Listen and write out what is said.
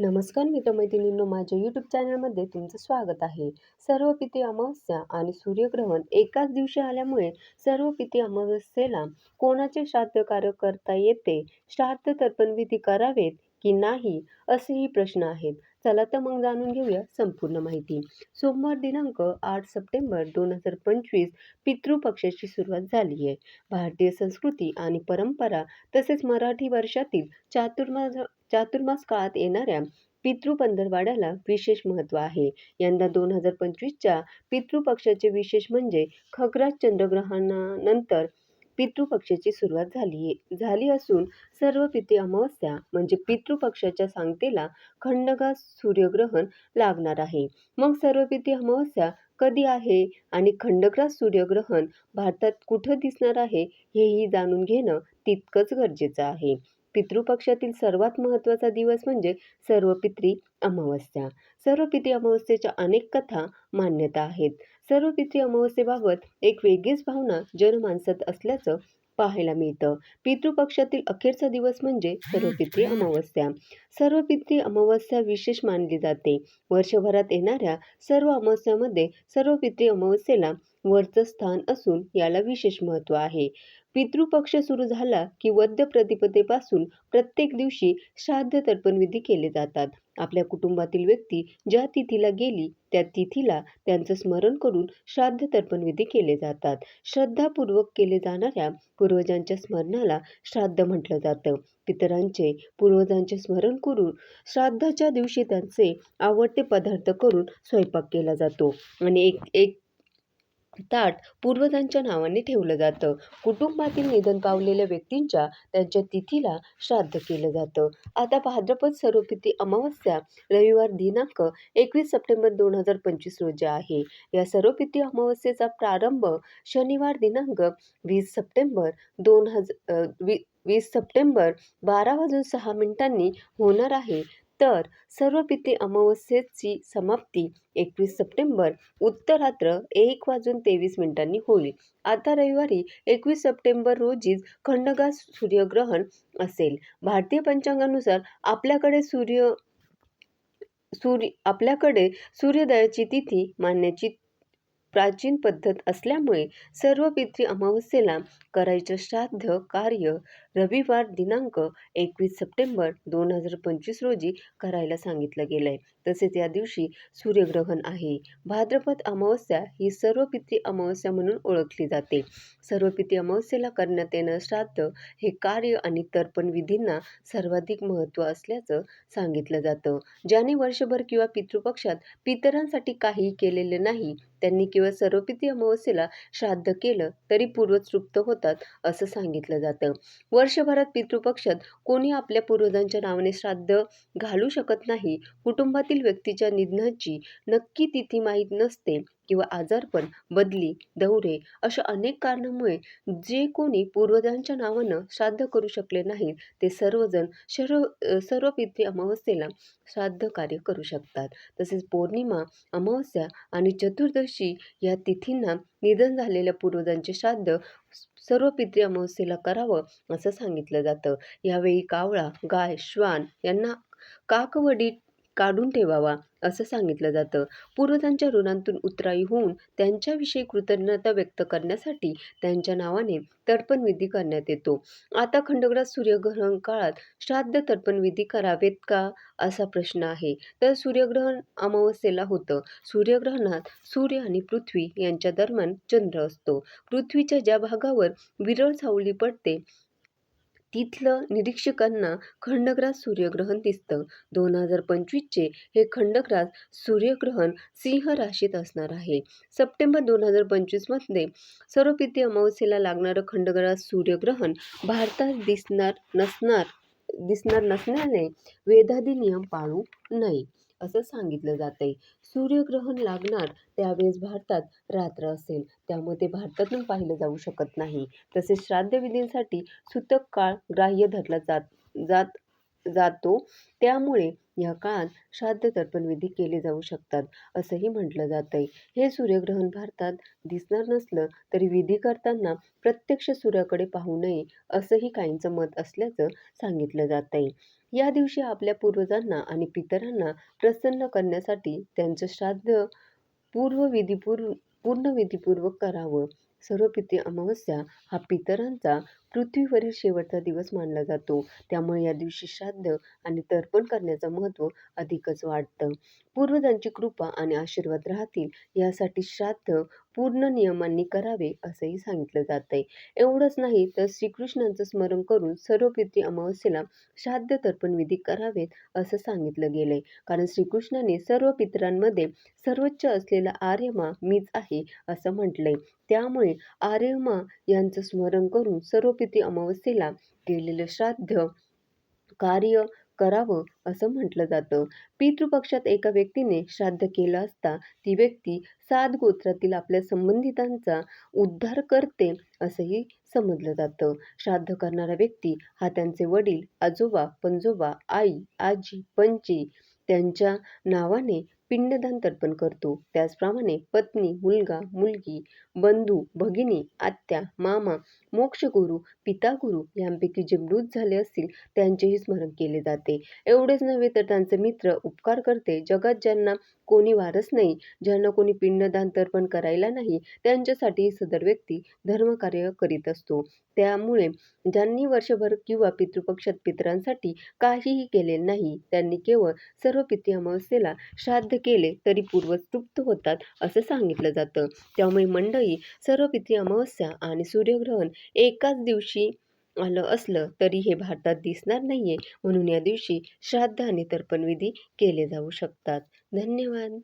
नमस्कार मित्रमैत्रिणींनो माझ्या यूट्यूब चॅनलमध्ये तुमचं स्वागत आहे. सर्व पिती अमावस्या आणि सूर्यग्रहण एकाच दिवशी आल्यामुळे सर्व पिती अमावस्येला कोणाचे श्राद्ध कार्य करता येते श्राद्ध तर्पणविधी करावेत की नाही असेही प्रश्न आहेत. चला तर मग जाणून घेऊया संपूर्ण माहिती. सोमवार दिनांक आठ सप्टेंबर दोन हजार पंचवीस पितृपक्षाची सुरुवात झाली आहे. भारतीय संस्कृती आणि परंपरा तसेच मराठी वर्षातील चातुर्मास चातुर्मास काळात येणाऱ्या पितृपंधरवाड्याला विशेष महत्त्व आहे. यंदा दोन हजार पंचवीसच्या पितृपक्षाचे विशेष म्हणजे खग्रास चंद्रग्रहणानंतर पितृपक्षाची सुरुवात झाली झाली असून सर्व पिते अमावस्या म्हणजे पितृपक्षाच्या सांगतेला खंडगा सूर्यग्रहण लागणार आहे. मग सर्व पिते अमावस्या कधी आहे आणि खंडग्रास सूर्यग्रहण भारतात कुठं दिसणार आहे हेही जाणून घेणं तितकंच गरजेचं आहे. पितृपक्षातील सर्वात महत्त्वाचा दिवस म्हणजे सर्व पित्री अमावस्या. सर्व पित्री अमावस्येच्या अनेक कथा मान्यता आहेत. सर्व पित्री अमावस्येबाबत एक वेगळीच भावना जनमानसात असल्याचं पाहायला मिळतं. पितृपक्षातील अखेरचा दिवस म्हणजे सर्व पित्री अमावस्या. सर्व पित्री अमावस्या विशेष मानली जाते. वर्षभरात येणाऱ्या सर्व अमावस्यामध्ये सर्व पित्री अमावस्येला वरचं स्थान असून याला विशेष महत्त्व आहे. पितृपक्ष सुरू झाला की वद्य प्रतिपदेपासून प्रत्येक दिवशी श्राद्ध तर्पणविधी केले जातात. आपल्या कुटुंबातील व्यक्ती ज्या तिथीला गेली त्या तिथीला त्यांचं स्मरण करून श्राद्ध तर्पणविधी केले जातात. श्रद्धापूर्वक केले जाणाऱ्या पूर्वजांच्या स्मरणाला श्राद्ध म्हटलं जातं. पितरांचे पूर्वजांचे स्मरण करून श्राद्धाच्या दिवशी त्यांचे आवडते पदार्थ करून स्वयंपाक केला जातो. आणि एक एक ताट पूर्वजांच्या नावाने ठेवलं जातं. कुटुंबातील निधन पावलेल्या व्यक्तींच्या त्यांच्या तिथीला श्राद्ध केलं जातं. आता भाद्रपद सरोपिती अमावस्या रविवार दिनांक एकवीस सप्टेंबर दोन हजार पंचवीस रोजी आहे. या सरोपिती अमावस्येचा प्रारंभ शनिवार दिनांक वीस सप्टेंबर दोन हजार वी वीस सप्टेंबर बारा वाजून सहा मिनिटांनी होणार आहे. तर सर्व पिते अमावस्येची समाप्ती एकवीस सप्टेंबर. उत्तरात्र एक वाजून तेवीस मिनिटांनी होईल. आता रविवारी एकवीस सप्टेंबर रोजीच खंडगा सूर्यग्रहण असेल. भारतीय पंचांगानुसार आपल्याकडे सूर्य सूर्य आपल्याकडे सूर्योदयाची तिथी मानण्याची प्राचीन पद्धत असल्यामुळे सर्व पितृ अमावस्येला करायचं श्राद्ध कार्य रविवार दिनांक एकवीस सप्टेंबर दोन हजार पंचवीस रोजी करायला सांगितलं गेलं आहे तसेच या दिवशी सूर्यग्रहण आहे. भाद्रपद अमावस्या ही सर्व पितृ अमावस्या म्हणून ओळखली जाते. सर्व पितृ अमावस्येला करण्यात येणं श्राद्ध हे कार्य आणि तर्पण विधींना सर्वाधिक महत्त्व असल्याचं सांगितलं जातं. ज्याने वर्षभर किंवा पितृपक्षात पितरांसाठी काहीही केलेले नाही त्यांनी केवळ सर्वपिती अमावस्येला श्राद्ध केलं तरी पूर्वतृप्त होतात असं सांगितलं जातं. वर्षभरात पितृपक्षात कोणी आपल्या पूर्वजांच्या नावाने श्राद्ध घालू शकत नाही. कुटुंबातील व्यक्तीच्या निधनाची नक्की तिथी माहीत नसते किंवा आजारपण बदली दौरे अशा अनेक कारणामुळे जे कोणी पूर्वजांच्या नावानं श्राद्ध करू शकले नाहीत ते सर्वजण सर्व सर्व पितृ अमावस्येला श्राद्ध कार्य करू शकतात. तसेच पौर्णिमा अमावस्या आणि चतुर्दशी या तिथींना निधन झालेल्या पूर्वजांचे श्राद्ध सर्व पितृ अमावस्येला करावं असं सांगितलं जातं. यावेळी कावळा गाय श्वान यांना काकवडी काढून ठेवावा असं सांगितलं जातं. पूर्वजांच्या ऋणांतून उतराई होऊन त्यांच्याविषयी कृतज्ञता व्यक्त करण्यासाठी त्यांच्या नावाने तर्पण विधी करण्यात येतो. आता खंडग्रास सूर्यग्रहण काळात श्राद्ध तर्पण विधी करावेत का असा प्रश्न आहे. तर सूर्यग्रहण अमावस्येला होतं. सूर्यग्रहणात सूर्य आणि पृथ्वी यांच्या दरम्यान चंद्र असतो. पृथ्वीच्या ज्या भागावर विरळ सावली पडते तिथलं निरीक्षकांना खंडग्रास सूर्यग्रहण दिसतं. दोन हजार पंचवीसचे हे खंडग्रास सूर्यग्रहण सिंह राशीत असणार आहे. सप्टेंबर दोन हजार पंचवीसमध्ये सर्वपिती अमावस्येला लागणारं खंडग्रास सूर्यग्रहण भारतात दिसणार नसणार दिसणार नसल्याने वेदादी नियम पाळू नये. असं सांगितलं जातंय. सूर्यग्रहण लागणार त्यावेळेस भारतात रात्र असेल. त्यामुळे ते भारतातून पाहिलं जाऊ शकत नाही. तसेच श्राद्धविधींसाठी सुतक काळ ग्राह्य धरला जात जात जातो. त्यामुळे या काळात श्राद्ध तर्पण विधी केले जाऊ शकतात असंही म्हटलं जातंय. आहे हे सूर्यग्रहण भारतात दिसणार नसलं तरी विधी करताना प्रत्यक्ष सूर्याकडे पाहू नये असंही काहींचं मत असल्याचं सांगितलं जातंय. आहे या दिवशी आपल्या पूर्वजांना आणि पितरांना प्रसन्न करण्यासाठी त्यांचं श्राद्ध पूर्वविधीपूर्व पूर्णविधीपूर्वक करावं. सर्वपित्री अमावस्या हा पितरांचा पृथ्वीवरील शेवटचा दिवस मानला जातो. त्यामुळे या दिवशी श्राद्ध आणि तर्पण करण्याचं महत्त्व अधिकच वाढतं. पूर्वजांची कृपा आणि आशीर्वाद राहतील यासाठी श्राद्ध पूर्ण नियमांनी करावे असंही सांगितलं जात आहे एवढंच नाही तर श्रीकृष्णांचं स्मरण करून सर्व पितृ अमावस्येला श्राद्ध तर्पण विधी करावेत असं सांगितलं गेलंय. कारण श्रीकृष्णाने सर्व पितरांमध्ये सर्वोच्च असलेला आर्यमा मीच आहे असं म्हटलंय. त्यामुळे आर्यमा यांचं स्मरण करून सर्व पितृ अमावस्येला केलेलं श्राद्ध कार्य करावं असं म्हटलं जातं. पितृपक्षात एका व्यक्तीने श्राद्ध केलं असता ती व्यक्ती सात गोत्रातील आपल्या संबंधितांचा उद्धार करते असंही समजलं जातं. श्राद्ध करणारा व्यक्ती हा त्यांचे वडील, आजोबा, पणजोबा, आई, आजी, पंची त्यांच्या नावाने पिंडदान तर्पण करतो. त्याचप्रमाणे पत्नी, मुलगा, मुलगी, बंधू, भगिनी, आत्या, मामा, मोक्षगुरू, पितागुरू यांपैकी जे मृत झाले असतील त्यांचेही स्मरण केले जाते. एवढेच नव्हे तर त्यांचे मित्र, उपकार करते जगात ज्यांना कोणी वारस नाही, ज्यांना कोणी पिंडदान तर्पण करायला नाही त्यांच्यासाठीही सदर व्यक्ती धर्मकार्य करीत असतो. त्यामुळे ज्यांनी वर्षभर किंवा पितृपक्षात पितरांसाठी काहीही केलेलं नाही त्यांनी केवळ सर्व पितृ अमावस्येला श्राद्ध केले तरी पूर्वज तृप्त होतात असं सांगितलं जातं. त्यामुळे मंडळी सर्व पितरी अमावस्या आणि सूर्यग्रहण एकाच दिवशी आलं असलं तरी हे भारतात दिसणार नाही आहे म्हणून या दिवशी श्राद्ध आणि तर्पणविधी केले जाऊ शकतात. धन्यवाद.